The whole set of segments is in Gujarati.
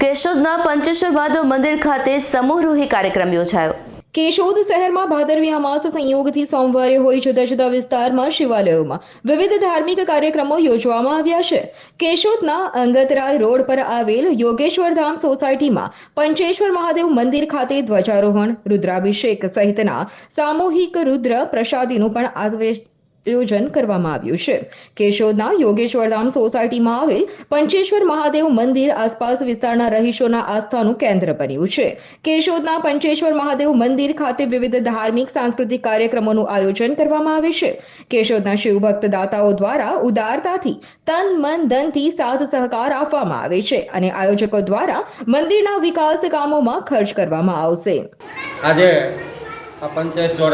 કેશોદના પંચેશ્વર મહાદેવ મંદિર ખાતે સમૂહરૂહી કાર્યક્રમ યોજાયો. કેશોદ શહેરમાં ભાદરવી અમાસ સંયોગથી સોમવારે હોય જુદા જુદા વિસ્તારમાં શિવાલયોમાં વિવિધ ધાર્મિક કાર્યક્રમો યોજવામાં આવ્યા છે. કેશોદના અંગતરાય રોડ પર આવેલ યોગેશ્વર ધામ સોસાયટીમાં પંચેશ્વર મહાદેવ મંદિર ખાતે ધ્વજારોહણ, રુદ્રાભિષેક સહિતના સામૂહિક રુદ્ર પ્રસાદીનું પણ કરવામાં આવ્યું છે. કેશોદના યોગેશ્વરધામ સોસાયટીમાં આવેલ પંચેશ્વર મહાદેવ મંદિર આસપાસ વિસ્તારના રહીશોના આસ્થાનું કેન્દ્ર બન્યું છે. કેશોદના પંચેશ્વર મહાદેવ મંદિર ખાતે વિવિધ ધાર્મિક, સાંસ્કૃતિક કાર્યક્રમોનું આયોજન કરવામાં આવે છે. કેશોદના શિવભક્ત દાતાઓ દ્વારા ઉદારતાથી તન, મન, ધનથી સાથ સહકાર આપવામાં આવે છે અને આયોજકો દ્વારા મંદિરના વિકાસ કામોમાં ખર્ચ કરવામાં આવશે. આજે આ પંચેશ્વર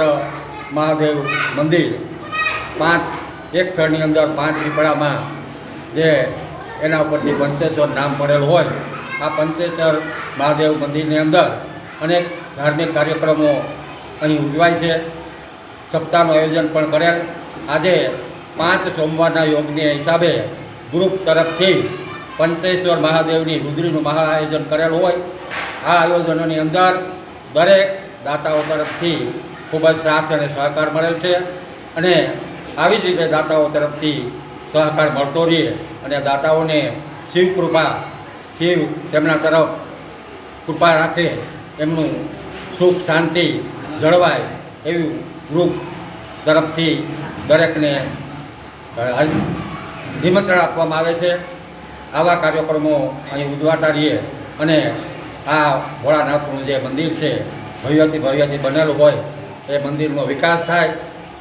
મહાદેવ મંદિર પાંચ, એક સ્થળની અંદર પાંચ દીપડામાં જે એના ઉપરથી પંચેશ્વર નામ પડેલું હોય, આ પંચેશ્વર મહાદેવ મંદિરની અંદર અનેક ધાર્મિક કાર્યક્રમો અહીં ઉજવાય છે. સપ્તાહનું આયોજન પણ કરેલ. આજે પાંચ સોમવારના યોગની હિસાબે ગ્રુપ તરફથી પંચેશ્વર મહાદેવની રુદ્રીનું મહા આયોજન કરેલું હોય. આ આયોજનોની અંદર દરેક દાતાઓ તરફથી ખૂબ જ સાથ અને સહકાર મળેલ છે. અને આવી જ રીતે દાતાઓ તરફથી સહકાર મળતો રહે અને દાતાઓને શિવ કૃપા, શિવ તેમના તરફ કૃપા રાખે, એમનું સુખ શાંતિ જળવાય એવું ગ્રુપ તરફથી દરેકને નિમંત્રણ આપવામાં આવે છે. આવા કાર્યક્રમો અહીં ઉજવાતા રહીએ અને આ ભોળાનાથનું જે મંદિર છે, ભવ્યથી ભવ્યથી બનેલું હોય, એ મંદિરનો વિકાસ થાય.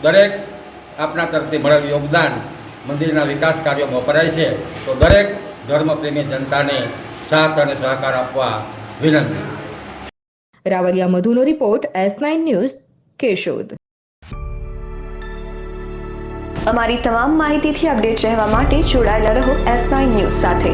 દરેક આપના તરફથી મળેલું યોગદાન મંદિરના વિકાસ કાર્યોમાં વપરાય છે. તો દરેક ધર્મપ્રેમી જનતાને સાથ અને સહકાર આપવા વિનંતી. Ravaliya મધુનો report S nine news Keshod. અમારી તમામ માહિતીથી અપડેટ રહેવા માટે જોડાયેલા રહો એસ નાઇન ન્યૂઝ સાથે.